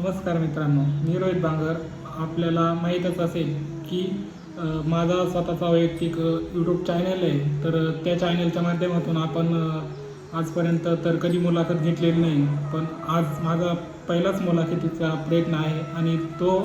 नमस्कार मित्रांनो मी रोहित बांगर. आपल्याला माहीतच असेल की माझा स्वतःचा वैयक्तिक यूट्यूब चॅनल आहे. तर त्या चॅनलच्या माध्यमातून आपण आजपर्यंत तर कधी मुलाखत घेतलेली नाही पण आज माझा पहिलाच मुलाखतीचा प्रयत्न आहे आणि तो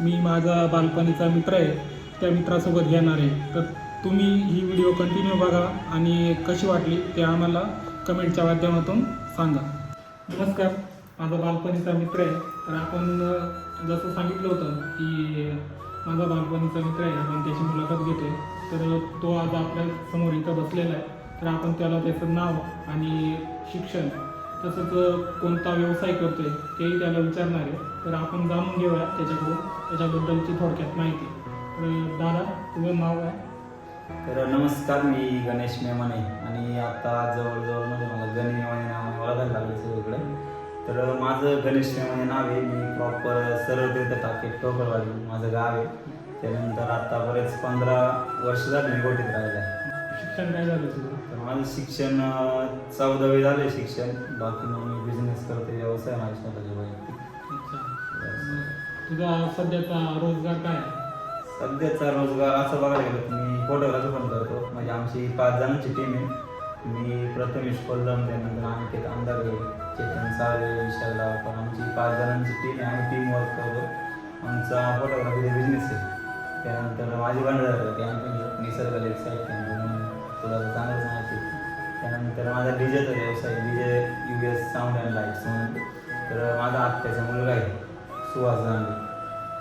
मी माझा बालपणीचा मित्र आहे. त्या मित्रासोबत घेणार आहे. तर तुम्ही ही व्हिडिओ कंटिन्यू बघा आणि कशी वाटली ते आम्हाला कमेंटच्या माध्यमातून सांगा. नमस्कार. माझा बालपणीचा मित्र आहे. तर आपण जसं सांगितलं होतं की माझा बालपणीचा मित्र आहे आपण त्याची मुलाखत घेतोय. तर तो आज आपल्यासमोर इथं बसलेला आहे. तर आपण त्याला त्याचं नाव आणि शिक्षण तसंच कोणता व्यवसाय करतोय तेही त्याला विचारणार आहे. तर आपण जाणून घेऊया त्याच्याकडून. त्याच्याबद्दलची थोडक्यात माहिती. तर दादा तुझं नाव आहे तर नमस्कार मी गणेश मेमाने आणि आता जवळजवळ म्हणजे मला गणी मेमाने नाव ओळखायला लागले सगळीकडे. तर माझं गणेश मेमाने नाव आहे. मी प्रॉपर सरळ तीर्थ टाके टोकरवाडी माझं गाव आहे. त्यानंतर आता बरेच पंधरा वर्ष झाले मी गोटीत राहिलं आहे शिक्षण काय झालं तुझं? तर माझं शिक्षण चौदावी झालं शिक्षण. बाकी मग मी बिझनेस करते व्यवसाय माझ्या स्वतःच्या वैयक्तिक. तुझा सध्याचा रोजगार काय आहे? सध्याचा रोजगार असं बघायला गेलं तर मी फोटोग्राफी पण करतो. म्हणजे आमची पाच जणांची टीम आहे. मी प्रथमेश कोल्लम त्यानंतर अनिकेत ते त्यांचा साळे विशाल आमची पाच जणांची टीम आहे आम्ही टीम वर्क करतो. आमचा फोटोग्राफीचा बिझनेस आहे. त्यानंतर माझी भांडवल कॅम्पिंग निसर्ग एक साईड कॅम्पिंग तुला तर चांगलंच माहिती त्यानंतर माझा डीजेचा व्यवसाय DJ U S sound and lights म्हणून. तर माझा आत्याचा मुलगा आहे. सुहास गांधी.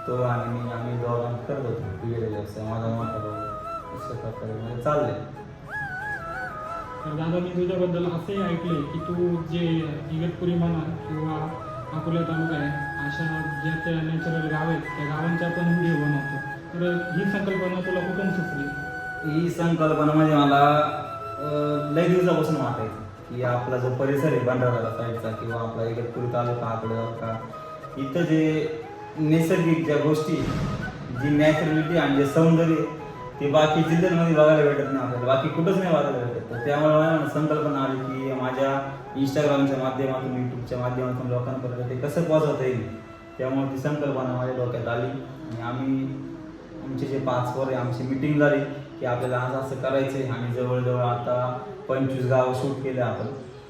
तो आणि मी आम्ही दोघांना करत होतो. डीजेचा व्यवसाय. माझा मोठा भाऊ अशा प्रकारे म्हणजे आहे दादा मी तुझ्याबद्दल असंही ऐकले की तू जे इगतपुरी म्हणा किंवा अकोला तालुका आहे अशा ज्या त्या नॅचरल गाव आहेत त्या गावांच्या पण व्हिडिओ बनवतो. तर ही संकल्पना तुला कुठून सुचली? ही संकल्पना म्हणजे मला लय दिवसापासून वाटायचं की आपला जो परिसर आहे भंडारा साईडचा किंवा आपला इगतपुरी तालुका आकडे का इथं जे नैसर्गिक ज्या गोष्टी जी नॅचरलिटी आणि जे सौंदर्य ते बाकी जिल्ह्यांमध्ये बघायला भेटत नाही आपल्याला. बाकी कुठंच नाही बघायला भेटत. तर त्यामुळे मला संकल्पना आली की माझ्या इंस्टाग्रामच्या माध्यमातून यूट्यूबच्या माध्यमातून लोकांपर्यंत ते कसं पोहोचवता येईल त्यामुळे ती संकल्पना माझ्या डोक्यात आली. आणि आम्ही आमचे जे पाच वर आहे आमची मिटिंग झाली की आपल्याला आज असं करायचं आहे आणि जवळजवळ आता पंचवीस गावं शूट केले आपण.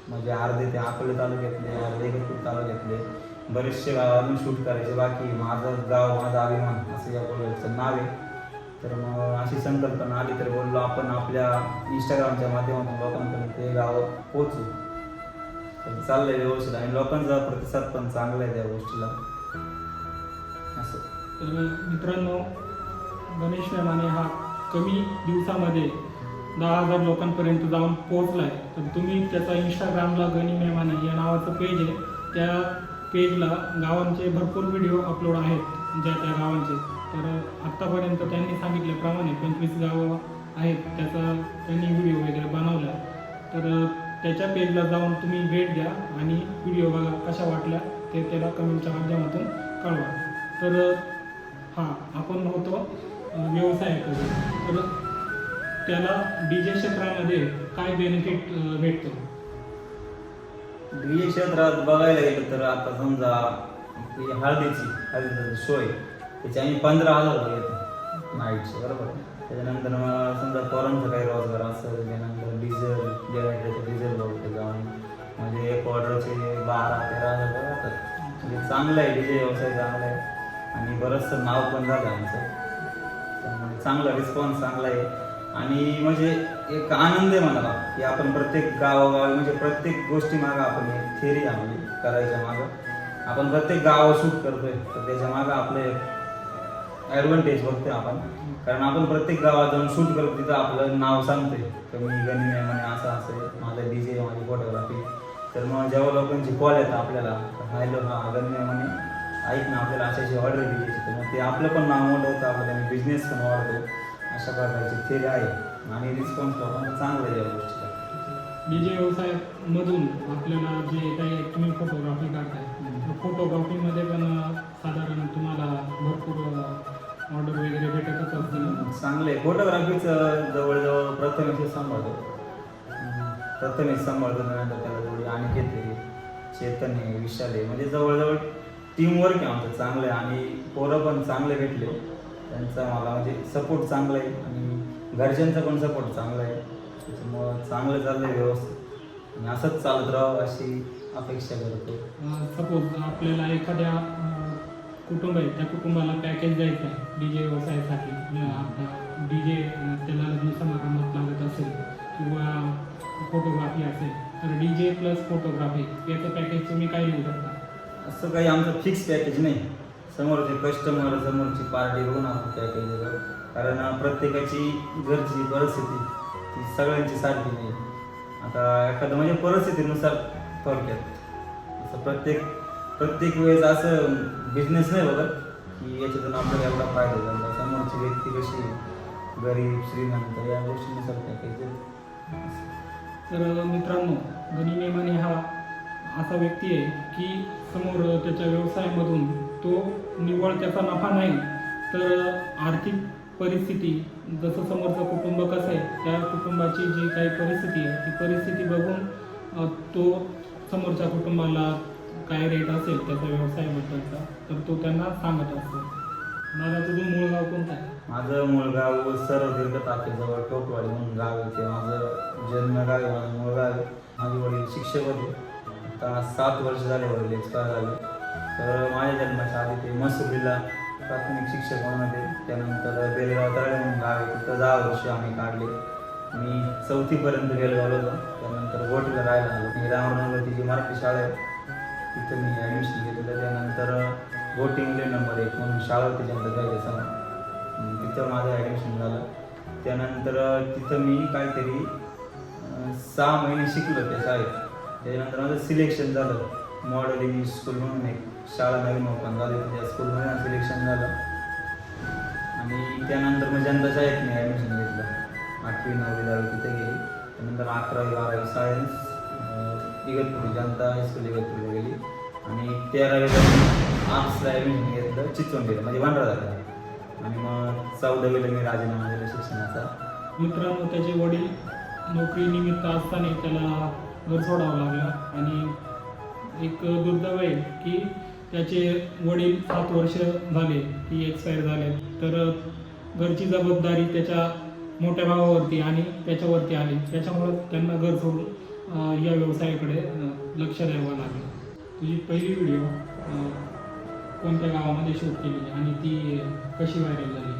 म्हणजे अर्धे ते अकोले तालुक्यातले अर्धे इगतपूर तालुक्यातले. बरेचसे गाव शूट करायचे. बाकी माझं गाव माझा अभिमान असं या कॉलेजचं नाव आहे. तर मग अशी संकल्पना आली तर बोललो आपण आपल्या इंस्टाग्रामच्या माध्यमातून लोकांपर्यंत ते गाव पोचू तर चाललंय व्यवस्थित आणि लोकांचा प्रतिसाद पण चांगला आहे त्या गोष्टीला. असं. तर मित्रांनो गणेश मेमाने हा कमी दिवसामध्ये दहा हजार लोकांपर्यंत जाऊन पोहोचलाय. तर तुम्ही त्याचा इंस्टाग्रामला गणी मेमाने या नावाचं पेज आहे त्या पेजला गावांचे भरपूर व्हिडिओ अपलोड आहेत ज्या त्या गावांचे. तर आत्तापर्यंत त्यांनी सांगितल्याप्रमाणे पंचवीस गावं आहेत त्याचा त्यांनी व्हिडिओ वगैरे बनवला. तर त्याच्या पेजला जाऊन तुम्ही भेट द्या आणि व्हिडिओ बघा कशा वाटल्या ते त्याला कमेंटच्या माध्यमातून कळवा. तर हां आपण होतो व्यवसाय व्यवसायाकडे तर त्याला डी जे क्षेत्रामध्ये काय बेनिफिट भेटतो? डी जे क्षेत्रात बघायला गेलं तर आता समजा हळदीची हळदीचा सोय. त्याचे आम्ही पंधरा हजार रुपये येतो नाईटचे बरोबर. त्याच्यानंतर मग समजा पोरांचं काही रोजगार असेल त्याच्यानंतर डिझेल जनरेटरचं डिझेल बघतो जाऊन. म्हणजे एक ऑर्डरचे बारा तेरा हजार रुपये म्हणजे चांगलं आहे डिझेल व्यवसाय चांगला आहे. आणि बरंचसं नाव पण झालं आमचं. त्यामुळे चांगला रिस्पॉन्स चांगला आहे. आणि म्हणजे एक आनंद आहे मला. की आपण प्रत्येक गावागावी म्हणजे प्रत्येक गोष्टी मागं आपण एक थेरी आपली करायच्या मागं. आपण प्रत्येक गावावर शूट करतोय तर त्याच्या मागं आपलं ॲडव्हान्टेज बघतोय आपण. कारण आपण प्रत्येक गावात जाऊन शूट करतो तिथं आपलं नाव सांगतोय. तर मी गणी आहे म्हणे असं असं माझं डी जे माझी फोटोग्राफी तर मग जेव्हा लोकांची कॉल येतं आपल्याला हॅलो हा गणी आहे म्हणे ऐक ना आपल्याला अशाची ऑर्डर दिली तर मग ते आपलं पण नाव मोठं होतं आपल्याला बिझनेस पण वाढतो अशा प्रकारची थेरी आहे आणि रिस्पॉन्स लोकांना चांगला आहे या गोष्टीला. डी जे व्यवसायामधून आपल्याला जे काही तुम्ही फोटोग्राफी काढताय फोटोग्राफीमध्ये पण साधारण तुम्हाला भरपूर ऑर्डर वगैरे भेटतच असतील चांगले फोटोग्राफीचं जवळजवळ प्रथमेश सांभाळतो. प्रथमेश सांभाळतो त्यानंतर त्याला जोडी अनिकेत आहे चेतन आहे विशाल आहे म्हणजे जवळजवळ टीम वर्क आहे आमचं चांगलं आहे. आणि पोरं पण चांगले भेटले. त्यांचा मला म्हणजे सपोर्ट चांगला आहे. आणि घरच्यांचा पण सपोर्ट चांगला आहे. त्याच्यामुळं चांगलं चाललं आहे व्यवस्थित. आणि असंच चालत राहावं अशी अपेक्षा करतो. सपोज आपल्याला एखाद्या कुटुंब आहे त्या कुटुंबाला पॅकेज द्यायचं आहे? डी जे व्यवसायासाठी. डी जे त्याला लग्न समारंभात लागत असेल किंवा फोटोग्राफी असेल तर डी जे प्लस फोटोग्राफी याचं पॅकेज तुम्ही काय देऊ शकता? असं काही आमचं फिक्स पॅकेज नाही. समोरचे कस्टमर समोरची पार्टी बघून आपण पॅकेज कारण प्रत्येकाची घरची परिस्थिती. ती सगळ्यांची सारखी नाही आता एखादं म्हणजे परिस्थितीनुसार थोडक्यात. असं प्रत्येक प्रत्येक वेळेस असं बिझनेस नाही बघत की याच्यातून आपल्याला एवढा फायदा झाला समोरची व्यक्ती कशी आहे, गरीब श्रीमंत या गोष्टीनुसार पॅकेज देतो तर मित्रांनो गणी नेमाने हा असा व्यक्ती आहे की समोर त्याच्या व्यवसायामधून तो निव्वळ त्याचा नफा नाही तर आर्थिक परिस्थिती जसं समोरचं कुटुंब कसं आहे त्या कुटुंबाची जी काही परिस्थिती आहे ती परिस्थिती बघून तो समोरच्या कुटुंबाला काय रेट असेल त्याच्या व्यवसायाबद्दलचा तर तो त्यांना सांगत असतो. मला तुझं मूळ गाव कोणतं आहे? माझं मूळ गाव सर्व दीर्घ ताकेजवळ टोकवाडी म्हणून गाव आहे ते. माझं जन्म गाव आहे माझं मूळ गाव आहे. माझे वडील शिक्षक होते. आता सात वर्ष झाले वडील एक्सपायर झाले. तर माझ्या जन्माच्या आधी ते मसुरीला प्राथमिक शिक्षक म्हणून होते. त्यानंतर बेलगाव तळे म्हणून गाव आहे. तिथं दहा वर्ष आम्ही काढले. मी चौथीपर्यंत बेलगावला होतो. त्यानंतर वोटला राहिला आलो मी रामनगरची जी मराठी शाळा आहे. तिथं मी ॲडमिशन घेतलं त्यानंतर बोट इंग्लंड नंबर एक म्हणून शाळा होती जनता जायचं तिथं माझं ॲडमिशन झालं. त्यानंतर तिथं मी काहीतरी सहा महिने शिकलो त्या शाळेत. त्याच्यानंतर माझं सिलेक्शन झालं. मॉडेल इंग्लिश स्कूल म्हणून एक शाळा नवीन ओपन झाली. त्या स्कूलमध्ये सिलेक्शन झालं. आणि त्यानंतर मग जनता शाळेत मी ॲडमिशन घेतलं. आठवी नववी दहावी तिथे गेली. त्यानंतर अकरावी बारावी science Igatpuri Janata high school इगतपुरीला गेली. आणि तेरावीला आर्ट्सला ॲडमिशन घेतलं गेलं म्हणजे वांड्रा झाला. आणि मग चौदावीला मी राजीनामा दिला शिक्षणाचा. मित्रांनो त्याचे वडील नोकरीनिमित्त असताना त्याला घर सोडावं लागलं. आणि एक दुर्दैव आहे की त्याचे वडील सात वर्ष झाले की एक्सपायर झाले. तर घरची जबाबदारी त्याच्या मोठ्या भावावरती आणि त्याच्यावरती आली. त्याच्यामुळं त्यांना घर सोडून या व्यवसायाकडे लक्ष द्यावं लागलं. तुझी पहिली व्हिडिओ कोणत्या गावामध्ये शूट केली आणि ती कशी व्हायरल झाली?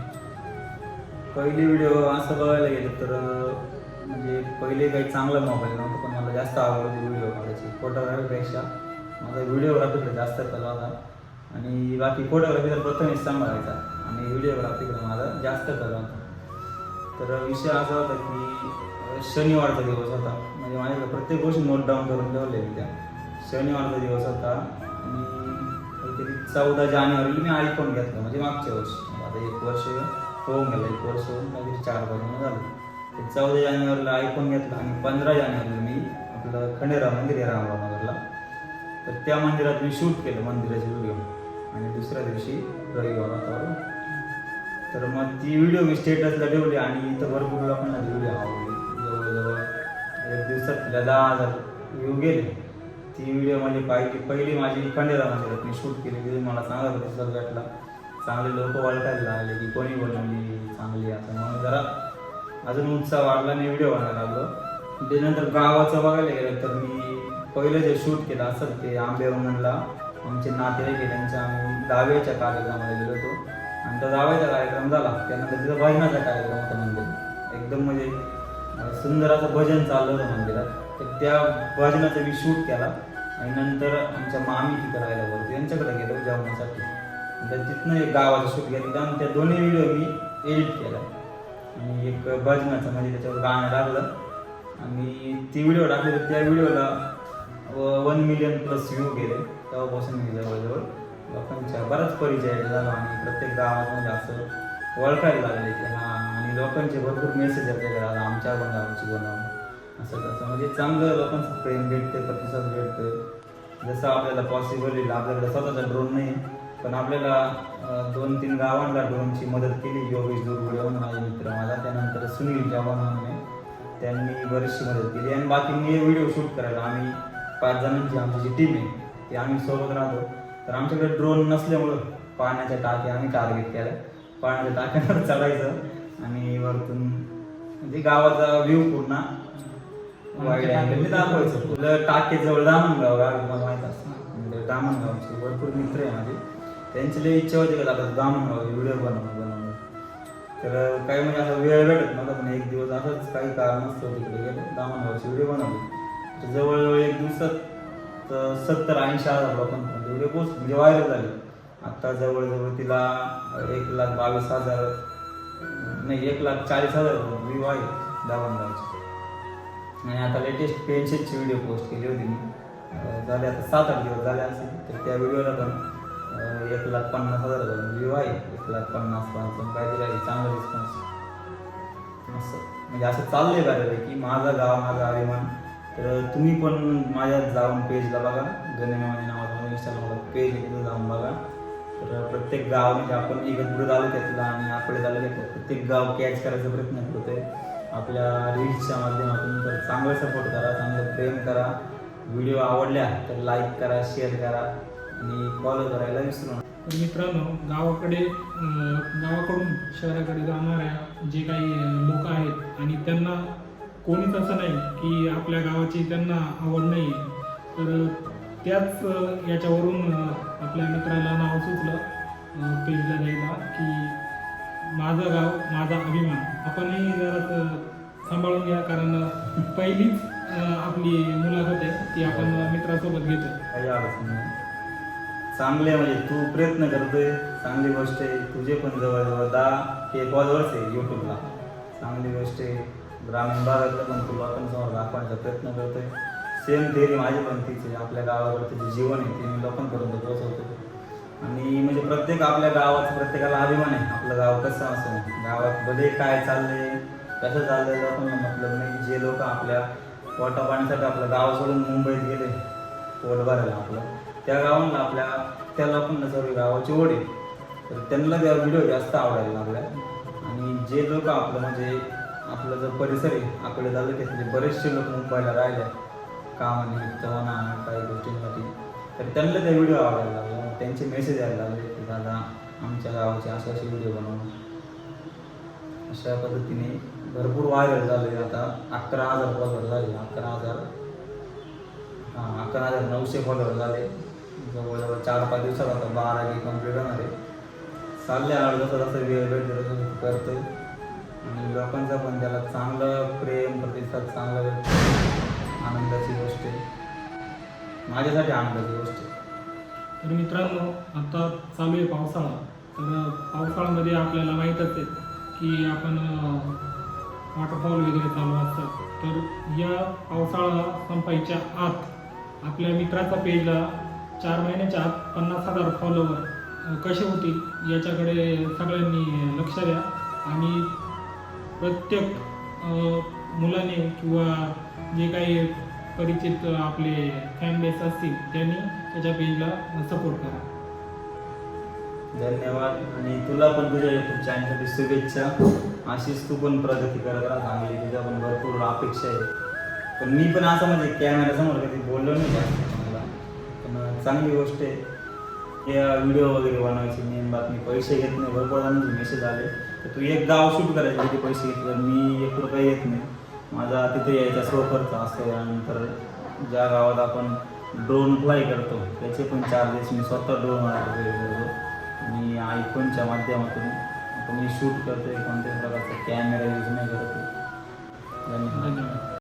पहिली व्हिडिओ असं बघायला गेलं तर म्हणजे पहिले काही चांगला मोबाईल नव्हता पण मला जास्त आवडते व्हिडिओ काढायची फोटोग्राफीपेक्षा माझा व्हिडिओग्राफीकडे जास्त कला होता. आणि बाकी फोटोग्राफी तर प्रथमेश सांभाळायचा. आणि व्हिडिओग्राफीकडे माझा जास्त कला होता. तर विषय असा होता की शनिवारचा दिवस होता. म्हणजे माझ्याकडे प्रत्येक गोष्ट नोट डाऊन करून ठेवले मी त्या. शनिवारचा दिवस होता आणि काहीतरी चौदा जानेवारीला मी आयफोन घेतला म्हणजे मागच्या वर्षी. आता एक वर्ष होऊन गेलं एक वर्ष होऊन काहीतरी चार वर्ष झालं. ते चौदा जानेवारीला आयफोन घेतला आणि पंधरा जानेवारीला मी आपलं खंडेराव मंदिर आहे रामराव नगरला. तर त्या मंदिरात मी शूट केलं मंदिराचे व्हिडिओ आणि दुसऱ्या दिवशी रविवार होता. तर मग ती व्हिडिओ मी स्टेटसला ठेवली आणि इथं भरपूर लोकांना व्हिडिओ आवडली. जवळजवळ एक दिवसात तिला दहा हजार व्ह्यू गेले. ती व्हिडिओ म्हणजे माझी पाहिली. पहिली माझी खंडेराव मंदिरात मी शूट केली तिथे मला चांगला प्रतिसाद भेटला. चांगले लोक ओळखायला लागले की कोणी बनवली चांगली आता. मग जरा अजून उत्साह वाढला आणि व्हिडिओ बनायला लागलो. त्यानंतर गावाचं बघायला गेलं तर मी पहिलं जे शूट केलं असेल ते आंबेवंगणला आमचे नातेवाईक आहे त्यांच्या आम्ही दहाव्याच्या कार्यक्रमाला गेलो होतो. आणि तो दहाव्याचा कार्यक्रम झाला. त्यानंतर तिथं भजनाचा कार्यक्रम होता मंदिर एकदम म्हणजे सुंदर असं भजन चाललं होतं मंदिरात. तर त्या भजनाचा मी शूट केला. आणि नंतर आमच्या मामी तिथं राहायला वरती. यांच्याकडे गेलो जेवणासाठी. तर तिथनं एक गावाचं शूट घेतलं आणि त्या दोन्ही व्हिडिओ मी एडिट केला. आणि एक भजनाचं म्हणजे त्याच्यावर गाणं लागलं. आणि ती व्हिडिओ टाकली तर त्या व्हिडिओला वन मिलियन प्लस व्ह्यू गेले. तेव्हापासून मी जवळजवळ लोकांच्या बराच परिचय झाला. आणि प्रत्येक गावात म्हणजे असं ओळखायला लागले की हा लोकांचे भरपूर मेसेज आपल्याकडे आला आमच्या पण आमची बनव. असं तसं. म्हणजे चांगलं लोकांचं प्रेम भेटते प्रतिसाद भेटतोय जसं आपल्याला पॉसिबल येईल आपल्याकडे स्वतःचा ड्रोन नाही पण आपल्याला दोन तीन गावांना ड्रोनची मदत केली योगेश दूर म्हणून माझे मित्र मला. त्यानंतर सुनील जवान म्हणून त्यांनी बरीचशी मदत केली. आणि बाकी मी व्हिडिओ शूट करायला आम्ही पाच जणांची आमची जी टीम आहे ती आम्ही सोबत राहतो. तर आमच्याकडे ड्रोन नसल्यामुळं पाण्याच्या टाक्या आम्ही टार्गेट केल्या. पाण्याच्या टाक्यांवर चढायचं आणि वरतून म्हणजे गावाचा व्ह्यू पूर्ण. वाईड अँगल दाखवायचं. तुला टाके जवळ दामणगाव गाव आहे, मला माहीत असतं. म्हणजे दामणगावचे भरपूर मित्र आहे माझे. त्यांची लई इच्छा होती का आता दामणगाव व्हिडिओ बनवणं बनवणं. तर काही म्हणजे असं वेळ भेटत नव्हता पण एक दिवस असंच काही कारण असतं तिकडे गेलो दामणगावची व्हिडिओ बनवली. तर जवळजवळ एक दिवसात सत्तर ऐंशी हजार लोकांपर्यंत एवढे पोस्ट म्हणजे व्हायरल झाले. आता जवळजवळ तिला एक लाख बावीस हजार नाही एक लाख चाळीस हजार व्ह्यू आहे दामणगावचे आणि आता लेटेस्ट पेन्शनची व्हिडिओ पोस्ट केली होती मी. झाले आता सात आठ दिवस झाले असेल. तर त्या व्हिडिओला पण एक लाख पन्नास हजार व्ह्यू आहे एक लाख पन्नास पण काहीतरी आहे? चांगला रिस्पॉन्स असं म्हणजे असं चाललंय बऱ्यापैकी. माझा गाव माझा अभिमान. तर तुम्ही पण माझ्या जाऊन पेजला बघा. गणेमाने नावाचा इंस्टाग्रामला पेज आहे जाऊन बघा. तर प्रत्येक गाव म्हणजे आपण इगतपुरी तालुक्यातला आणि आपल्या तालुक्यातला प्रत्येक गाव कॅच करायचा प्रयत्न करतोय. आपल्या रील्सच्या माध्यमातून तर चांगलं सपोर्ट करा चांगलं प्रेम करा. व्हिडिओ आवडल्या तर लाईक करा शेअर करा आणि फॉलो करायला विसरू नका. मित्रांनो गावाकडे गावाकडून शहराकडे जाणाऱ्या जे काही लोक आहेत आणि त्यांना कोणीच असं नाही की आपल्या गावाची त्यांना आवड नाही तर त्याच याच्यावरून आपल्या पेजला द्यायला की माझं गाव माझा अभिमान. आपणही जरा सांभाळून घ्या कारण पहिलीच आपली मुलाखत आहे ती आपण मित्रासोबत घेतो काही अडचण नाही. चांगले म्हणजे तू प्रयत्न करतोय चांगली गोष्ट आहे. तुझे पण जवळजवळ दहा ते फॉलोअर्स आहे यूट्यूबला चांगली गोष्ट आहे. ग्रामीण भागातलं पण तू लोकांसमोर दाखवण्याचा प्रयत्न करतोय. सेम थेरी माझी पण तीच आहे. आपल्या गावाकडचं जे जीवन आहे ते मी लोकांपर्यंत पोहोचवतो आणि म्हणजे प्रत्येक आपल्या गावाचं प्रत्येकाला अभिमान आहे. आपलं गाव कसं असं गावात भले काय चाललंय कसं चाललंय लोकांना मतलब नाही. जे लोक आपल्या पोटा पाण्यासाठी आपलं गाव सोडून मुंबईत गेले पोट भरायला आपलं त्या गावांना आपल्या त्या लोकांना सर्व गावाची ओढ आहे. तर त्यांना त्या व्हिडिओ जास्त आवडायला लागल्या आणि जे लोक आपलं म्हणजे आपला जो परिसर आहे आपल्या तालुक्यातले बरेचसे लोक मुंबईला राहिले. कामानिमित्त म्हणा काही गोष्टींसाठी तर त्यांना ते व्हिडिओ आवडायला लागला. मग त्यांचे मेसेज यायला लागले की दादा आमच्या गावाचे असे असे व्हिडिओ बनवून अशा पद्धतीने भरपूर व्हायरल झाले. आता अकरा हजार फॉलोअर झाले. अकरा हजार हां अकरा हजार नऊशे फॉलोअर झाले. जवळजवळ चार पाच दिवसात आता बारा की कंप्लीट होणार आहे. चालले आळ जसं जसं वेळ वेळ करतो तसं आणि लोकांचा पण त्याला चांगलं प्रेम प्रतिसाद चांगला आनंदाची गोष्ट आहे. माझ्यासाठी आनंदाची गोष्ट तर मित्रांनो आता चालू आहे पावसाळा. तर पावसाळ्यामध्ये आपल्याला माहीतच आहे की आपण वॉटरफॉल वगैरे चालू असतात. तर या पावसाळा संपायच्या आत आपल्या मित्राच्या पेजला चार महिन्याच्या आत पन्नास हजार फॉलोवर कसे होतील याच्याकडे सगळ्यांनी लक्ष द्या. आणि प्रत्येक मुलाने किंवा जे काही परिचित आपले फॅनबेस असतील त्यांनी त्याच्या पेजला सपोर्ट करा. धन्यवाद. आणि तुला पण तुझ्या युट्यूब चॅनलसाठी शुभेच्छा. अशीच तू पण प्रगती करत राहा. चांगली तुझ्या पण भरपूर अपेक्षा आहे पण मी पण असं म्हणजे कॅमेऱ्यासमोर कधी बोललो नाही जास्त पण चांगली गोष्ट आहे. या व्हिडिओ वगैरे बनवायची मेन बातमी पैसे घेत नाही. भरपूर जणांचे मेसेज आले. तर तू एक गाव शूट करायचे किती पैसे घेतले? तर मी एक रुपया येत नाही. माझा तिथे यायचा स्लो खर्च असतो. यानंतर ज्या गावात आपण ड्रोन फ्लाय करतो त्याचे पण चार्जेस मी स्वतः ड्रोन करतो. आणि आयफोनच्या माध्यमातून आपण मी शूट करतो कोणत्याही प्रकारचा कॅमेरा यूज नाही करतो.